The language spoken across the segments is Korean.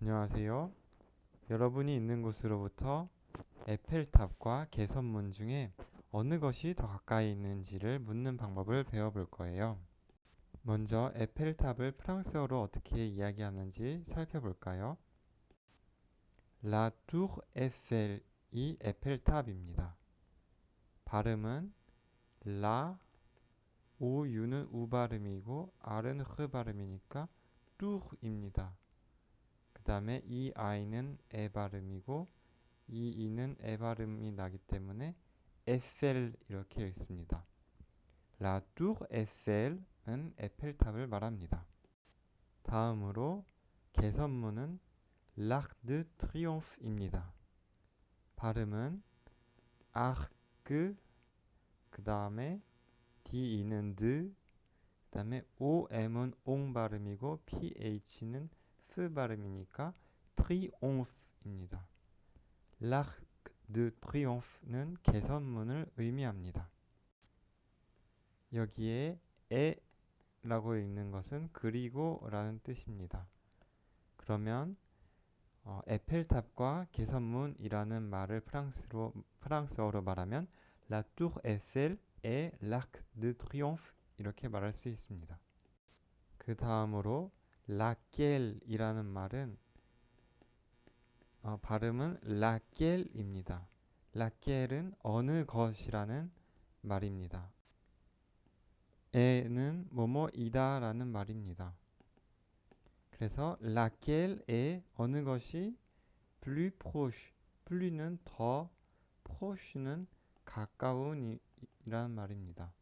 안녕하세요. 여러분이 있는 곳으로부터 에펠탑과 개선문 중에 어느 것이 더 가까이 있는지를 묻는 방법을 배워볼 거예요. 먼저 에펠탑을 프랑스어로 어떻게 이야기하는지 살펴볼까요? La Tour Eiffel이 에펠탑입니다. 발음은 라, 오, 유는 우 발음이고 R은 흐 발음이니까 뚜입니다. 그 다음에 이 아이는 에 발음이고 이 이는 에 발음이 나기 때문에 에펠 이렇게 읽습니다. La Eiffel은 에펠탑을 말합니다. 다음으로 개선문은 de Triomphe입니다. 발음은 arc 그 다음에 d는 드, 그 다음에 om은 옹 발음이고 ph는 프 발음이니까 트리옹프입니다. L'Arc de Triomphe는 개선문을 의미합니다. 여기에 에라고 읽는 것은 그리고라는 뜻입니다. 그러면 어, 에펠탑과 개선문이라는 말을 프랑스로 프랑스어로 말하면 La Tour Eiffel et l'Arc de Triomphe 이렇게 말할 수 있습니다. 그 다음으로 laquelle이라는 말은 어, 발음은 laquelle입니다. laquelle은 어느 것이라는 말입니다. 에는 뭐뭐이다라는 말입니다. 그래서 est 어느 것이 plus proche, plus는 더, proche는 가까운이라는 말입니다.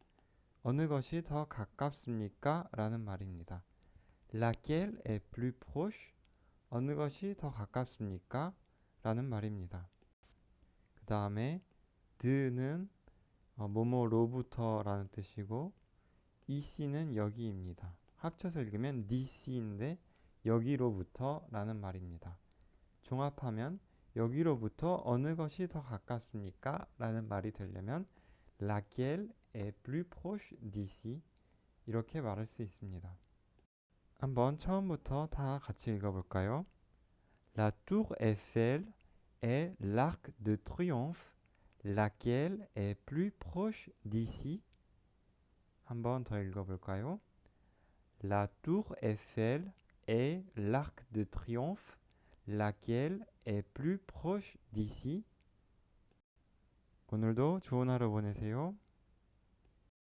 어느 것이 더 가깝습니까? 라는 말입니다. Laquelle est plus proche? 어느 것이 더 가깝습니까? 라는 말입니다. 그 다음에 드는 어, 뭐뭐로부터라는 뜻이고 이씨는 여기입니다. 합쳐서 읽으면 니씨인데 여기로부터라는 말입니다. 종합하면 여기로부터 어느 것이 더 가깝습니까? 라는 말이 되려면 laquelle est plus proche d'ici 이렇게 말할 수 있습니다. 한번 처음부터 다 같이 읽어볼까요? La tour Eiffel est l'arc de triomphe laquelle est plus proche d'ici 한번 더 읽어볼까요? La tour Eiffel est l'arc de triomphe laquelle est plus proche d'ici. 오늘도 좋은 하루 보내세요.